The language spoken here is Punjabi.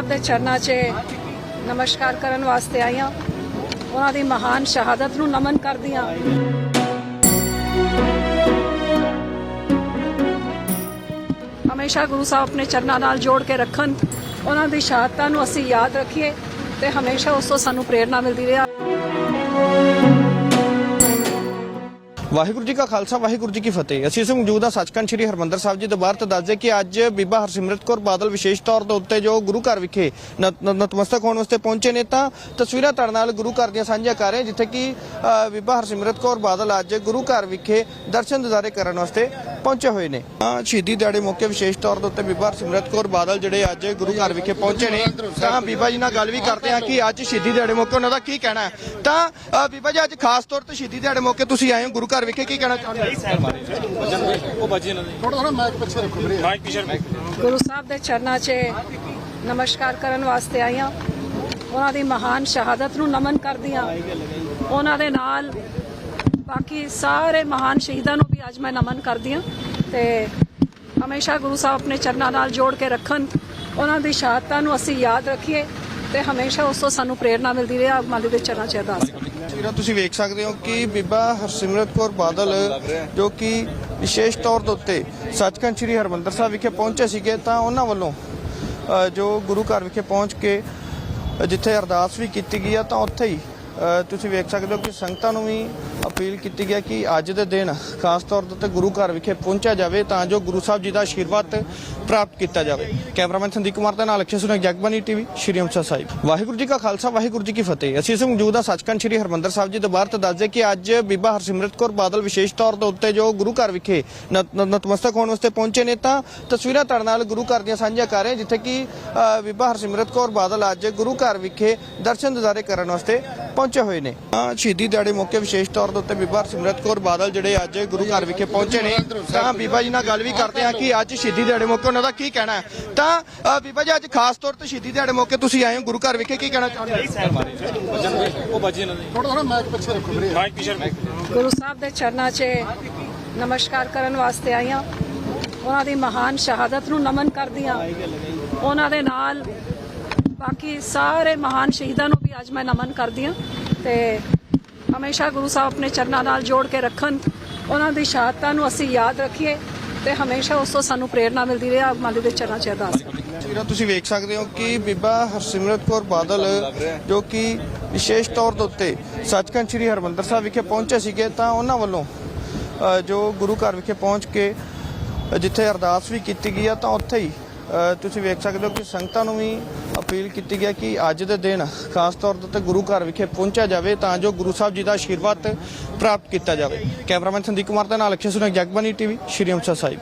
ਸਾਹਿਬ ਦੇ ਚਰਨਾਂ 'ਚ ਨਮਸਕਾਰ ਕਰਨ ਵਾਸਤੇ ਆਈ ਹਾਂ। ਉਹਨਾਂ ਦੀ ਮਹਾਨ ਸ਼ਹਾਦਤ ਨੂੰ ਨਮਨ ਕਰਦੀ ਹਾਂ। ਹਮੇਸ਼ਾ ਗੁਰੂ ਸਾਹਿਬ ਆਪਣੇ ਚਰਨਾਂ ਨਾਲ ਜੋੜ ਕੇ ਰੱਖਣ, ਉਹਨਾਂ ਦੀ ਸ਼ਹਾਦਤਾਂ ਨੂੰ ਅਸੀਂ ਯਾਦ ਰੱਖੀਏ ਤੇ ਹਮੇਸ਼ਾ ਉਸ ਤੋਂ ਸਾਨੂੰ ਪ੍ਰੇਰਣਾ ਮਿਲਦੀ ਰਹੇ। ਵਾਹਿਗੁਰੂ ਜੀ ਕਾ ਖਾਲਸਾ, ਵਾਹਿਗੁਰੂ ਜੀ ਕੀ ਫਤਿਹ। ਅਸੀਂ ਇਸ ਮੌਜੂਦ ਹਾਂ ਸੱਚਖੰਡ ਸ੍ਰੀ ਹਰਮੰਦਰ ਸਾਹਿਬ ਜੀ ਦਰਬਾਰ ਤੇ ਦੱਸਦੇ ਕਿ ਅੱਜ ਬੀਬਾ ਹਰਸਿਮਰਤ ਕੌਰ ਬਾਦਲ ਵਿਸ਼ੇਸ਼ ਤੌਰ ਦੇ ਉੱਤੇ ਜੋ ਗੁਰੂ ਘਰ ਵਿਖੇ ਨਤਮਸਤਕ ਹੋਣ ਵਾਸਤੇ ਪਹੁੰਚੇ ਨੇ, ਤਾਂ ਤਸਵੀਰਾਂ ਤੁਹਾਡੇ ਨਾਲ ਗੁਰੂ ਘਰ ਦੀਆਂ ਸਾਂਝੀਆਂ ਕਰ ਰਹੇ ਜਿੱਥੇ ਕਿ ਬੀਬਾ ਹਰਸਿਮਰਤ ਕੌਰ ਬਾਦਲ ਅੱਜ ਗੁਰੂ ਘਰ ਵਿਖੇ ਦਰਸ਼ਨ ਦਿਦਾਰੇ ਕਰਨ ਵਾਸਤੇ ਪਹੁੰਚੇ ਹੋਏ ਨੇ। ਸ਼ਹੀਦੀ ਦਿਹਾੜੇ ਮੌਕੇ ਵਿਸ਼ੇਸ਼ ਤੌਰ ਦੇ ਉੱਤੇ ਬੀਬਾ ਹਰਸਿਮਰਤ ਕੌਰ ਬਾਦਲ ਜਿਹੜੇ ਅੱਜ ਗੁਰੂ ਘਰ ਵਿਖੇ ਪਹੁੰਚੇ ਨੇ। ਤਾਂ ਬੀਬਾ ਜੀ ਨਾਲ ਗੱਲ ਵੀ ਕਰਦੇ ਹਾਂ ਕਿ ਅੱਜ ਸ਼ਹੀਦੀ ਦਿਹਾੜੇ ਮੌਕੇ ਉਹਨਾਂ ਦਾ ਕੀ ਕਹਿਣਾ ਹੈ। ਤਾਂ ਬੀਬਾ ਜੀ, ਅੱਜ ਖਾਸ ਤੌਰ ਤੇ ਸ਼ਹੀਦੀ ਦਿਹਾੜੇ ਮੌਕੇ ਤੁਸੀਂ ਆਏ ਹੋ ਗੁਰੂ ਘਰ ਵਿਖੇ ਕੀ ਕਹਿਣਾ ਚਾਹੁੰਦੇ ਹੋ? ਥੋੜਾ ਥੋੜਾ ਮਾਈਕ ਪਿੱਛੇ ਰੱਖੋ ਵੀਰੇ। ਗੁਰੂ ਸਾਹਿਬ ਦੇ ਚਰਨਾਂ 'ਚ ਨਮਸਕਾਰ ਕਰਨ ਵਾਸਤੇ ਆਈ ਹਾਂ ਉਹਨਾਂ ਦੀ ਮਹਾਨ ਸ਼ਹਾਦਤ ਨੂੰ ਨਮਨ ਕਰਦੀ ਹਾਂ ਉਹਨਾਂ ਦੇ ਨਾਲ ਬਾਕੀ ਸਾਰੇ ਮਹਾਨ ਸ਼ਹੀਦਾਂ ਨੂੰ ਵੀ ਅੱਜ ਮੈਂ ਨਮਨ ਕਰਦੀ ਹਾਂ। ਤੇ ਹਮੇਸ਼ਾ ਗੁਰੂ ਸਾਹਿਬ ਆਪਣੇ ਚਰਨਾਂ ਨਾਲ ਜੋੜ ਕੇ ਰੱਖਣ। ਉਹਨਾਂ ਦੀ ਸ਼ਹਾਦਤਾਂ ਨੂੰ ਅਸੀਂ ਯਾਦ ਰੱਖੀਏ। ਤੇ ਹਮੇਸ਼ਾ ਉਸ ਤੋਂ ਸਾਨੂੰ ਪ੍ਰੇਰਣਾ ਮਿਲਦੀ ਰਹੀ ਆ ਮਾਲੀ ਦੇ ਚਰਨਾਂ 'ਚ ਅਰਦਾਸ ਤਸਵੀਰਾਂ ਤੁਸੀਂ ਵੇਖ ਸਕਦੇ ਹੋ ਕਿ ਬੀਬਾ ਹਰਸਿਮਰਤ ਕੌਰ ਬਾਦਲ, ਜੋ ਕਿ ਵਿਸ਼ੇਸ਼ ਤੌਰ ਦੇ ਉੱਤੇ ਸੱਚਖੰਡ ਸ੍ਰੀ ਹਰਮੰਦਰ ਸਾਹਿਬ ਵਿਖੇ ਪਹੁੰਚੇ ਸੀਗੇ, ਤਾਂ ਉਹਨਾਂ ਵੱਲੋਂ ਜੋ ਗੁਰੂ ਘਰ ਵਿਖੇ ਪਹੁੰਚ ਕੇ, ਜਿੱਥੇ ਅਰਦਾਸ ਵੀ ਕੀਤੀ ਗਈ ਆ, ਤਾਂ ਉੱਥੇ ਹੀ ਤੁਸੀਂ ਵੇਖ ਸਕਦੇ ਹੋ ਕਿ ਸੰਗਤਾਂ ਨੂੰ ਵੀ ਅਪੀਲ ਕੀਤੀ ਗਿਆ ਕਿ ਅੱਜ ਦੇ ਦਿਨ ਖਾਸ ਤੌਰ ਦੇ ਉੱਤੇ ਗੁਰੂ ਘਰ ਵਿਖੇ ਪਹੁੰਚਿਆ ਜਾਵੇ ਤਾਂ ਜੋ ਗੁਰੂ ਸਾਹਿਬ ਜੀ ਦਾ ਆਸ਼ੀਰਵਾਦ ਪ੍ਰਾਪਤ ਕੀਤਾ ਜਾਵੇ। ਕੈਮਰਾਮੈਨ ਸੰਦੀਪ ਕੁਮਾਰ ਦੇ ਨਾਲ ਅਕਸ਼ੇ ਸੁਨਕ ਜਗਬਾਨੀ ਟੀਵੀ, ਸ਼੍ਰੀ ਅੰਮ੍ਰਿਤਸਰ ਸਾਹਿਬ। ਵਾਹਿਗੁਰੂ ਜੀ ਕਾ ਖਾਲਸਾ, ਵਾਹਿਗੁਰੂ ਜੀ ਕੀ ਫਤਿਹ। ਅਸੀਂ ਇਸ ਮੌਜੂਦ ਹਾਂ ਸੱਚਖੰਡ ਸ੍ਰੀ ਹਰਮੰਦਰ ਸਾਹਿਬ ਜੀ ਦਰਬਾਰ ਤੇ ਦੱਸਦੇ ਕਿ ਅੱਜ ਬੀਬਾ ਹਰਸਿਮਰਤ ਕੌਰ ਬਾਦਲ ਵਿਸ਼ੇਸ਼ ਤੌਰ ਦੇ ਉੱਤੇ ਜੋ ਗੁਰੂ ਘਰ ਵਿਖੇ ਨਤ- ਨਤਮਸਤਕ ਹੋਣ ਵਾਸਤੇ ਪਹੁੰਚੇ ਨੇ ਤਾਂ ਤਸਵੀਰਾਂ ਤੁਹਾਡੇ ਨਾਲ ਗੁਰੂ ਘਰ ਦੀਆਂ ਸਾਂਝੀਆਂ ਕਰ ਰਹੇ ਜਿੱਥੇ ਕਿ ਬੀਬਾ ਹਰਸਿਮਰਤ ਕੌਰ ਬਾਦਲ ਅੱਜ ਗੁਰੂ ਘਰ ਵਿਖੇ ਦਰਸ਼ਨ ਦਿਦਾਰੇ ਕਰਨ ਵਾਸਤੇ ਪਹੁੰਚੇ ਹੋਏ ਨੇ। ਤਾਂ ਸ਼ਹੀਦੀ ਦਿਹਾੜੇ ਮੌਕੇ ਵਿਸ਼ੇਸ਼ ਤੌਰ ਦੇ ਉੱਤੇ ਬੀਬਾ ਹਰਸਿਮਰਤ ਕੌਰ ਬਾਦਲ ਜਿਹੜੇ ਅੱਜ ਗੁਰੂ ਘਰ ਵਿਖੇ ਪਹੁੰਚੇ ਨੇ। ਤਾਂ ਬੀਬਾ ਜੀ ਨਾਲ ਗੱਲ ਵੀ ਕਰਦੇ ਹਾਂ ਕਿ ਅੱਜ ਸ਼ਹੀਦੀ ਦਿਹਾੜੇ ਮੌਕੇ ਉਹਨਾਂ ਦਾ ਕੀ ਕਹਿਣਾ ਹੈ। ਤਾਂ ਬੀਬਾ ਜੀ ਅੱਜ ਖਾਸ ਤੌਰ ਤੇ ਸ਼ਹੀਦੀ ਦਿਹਾੜੇ ਮੌਕੇ ਤੁਸੀਂ ਆਏ ਹੋ ਗੁਰੂ ਘਰ ਵਿਖੇ ਕੀ ਕਹਿਣਾ ਚਾਹੁੰਦੇ ਹੋ? ਥੋੜਾ ਥੋੜਾ ਮਾਈਕ ਪਿੱਛੇ ਰੱਖੋ ਵੀਰੇ। ਗੁਰੂ ਸਾਹਿਬ ਦੇ ਚਰਨਾਂ 'ਚ ਨਮਸਕਾਰ ਕਰਨ ਵਾਸਤੇ ਆਈ ਹਾਂ। ਉਹਨਾਂ ਦੀ ਮਹਾਨ ਸ਼ਹਾਦਤ ਨੂੰ ਨਮਨ ਕਰਦੀ ਹਾਂ। ਉਹਨਾਂ ਦੇ ਨਾਲ ਬਾਕੀ ਸਾਰੇ ਮਹਾਨ ਸ਼ਹੀਦਾਂ ਨੂੰ ਵੀ ਅੱਜ ਮੈਂ ਨਮਨ ਕਰਦੀ ਹਾਂ। ਤੇ ਹਮੇਸ਼ਾ ਗੁਰੂ ਸਾਹਿਬ ਆਪਣੇ ਚਰਨਾਂ ਨਾਲ ਜੋੜ ਕੇ ਰੱਖਣ, ਉਹਨਾਂ ਦੀ ਸ਼ਹਾਦਤਾਂ ਨੂੰ ਅਸੀਂ ਯਾਦ ਰੱਖੀਏ ਤੇ ਹਮੇਸ਼ਾ ਉਸ ਤੋਂ ਸਾਨੂੰ ਪ੍ਰੇਰਣਾ ਮਿਲਦੀ ਰਹੇ ਮਾਲੀ ਦੇ ਚਰਨਾਂ 'ਚ ਅਰਦਾਸ ਕਰਦੀ ਤੁਸੀਂ ਵੇਖ ਸਕਦੇ ਹੋ ਕਿ ਬੀਬਾ ਹਰਸਿਮਰਤ ਕੌਰ ਬਾਦਲ ਜੋ ਕਿ ਵਿਸ਼ੇਸ਼ ਤੌਰ ਦੇ ਉੱਤੇ ਸੱਚਖੰਡ ਸ੍ਰੀ ਹਰਮੰਦਰ ਸਾਹਿਬ ਵਿਖੇ ਪਹੁੰਚੇ ਸੀਗੇ, ਤਾਂ ਉਹਨਾਂ ਵੱਲੋਂ ਜੋ ਗੁਰੂ ਘਰ ਵਿਖੇ ਪਹੁੰਚ ਕੇ ਜਿੱਥੇ ਅਰਦਾਸ ਵੀ ਕੀਤੀ ਗਈ ਆ, ਤਾਂ ਉੱਥੇ ਹੀ ਤੁਸੀਂ ਵੇਖ ਸਕਦੇ ਹੋ ਕਿ ਸੰਗਤਾਂ ਨੂੰ ਵੀ ਅਪੀਲ ਕੀਤੀ ਗਿਆ ਕਿ ਅੱਜ ਦੇ ਦਿਨ ਖਾਸ ਤੌਰ ਦੇ ਉੱਤੇ ਗੁਰੂ ਘਰ ਵਿਖੇ ਪਹੁੰਚਿਆ ਜਾਵੇ ਤਾਂ ਜੋ ਗੁਰੂ ਸਾਹਿਬ ਜੀ ਦਾ ਆਸ਼ੀਰਵਾਦ ਪ੍ਰਾਪਤ ਕੀਤਾ ਜਾਵੇ। ਕੈਮਰਾਮੈਨ ਸੰਦੀਪ ਕੁਮਾਰ ਦੇ ਨਾਲ ਅਕਸ਼ੇ ਸੁਨਕ ਜਗਬਾਨੀ ਟੀਵੀ, ਸ਼੍ਰੀ ਅੰਮ੍ਰਿਤਸਰ ਸਾਹਿਬ।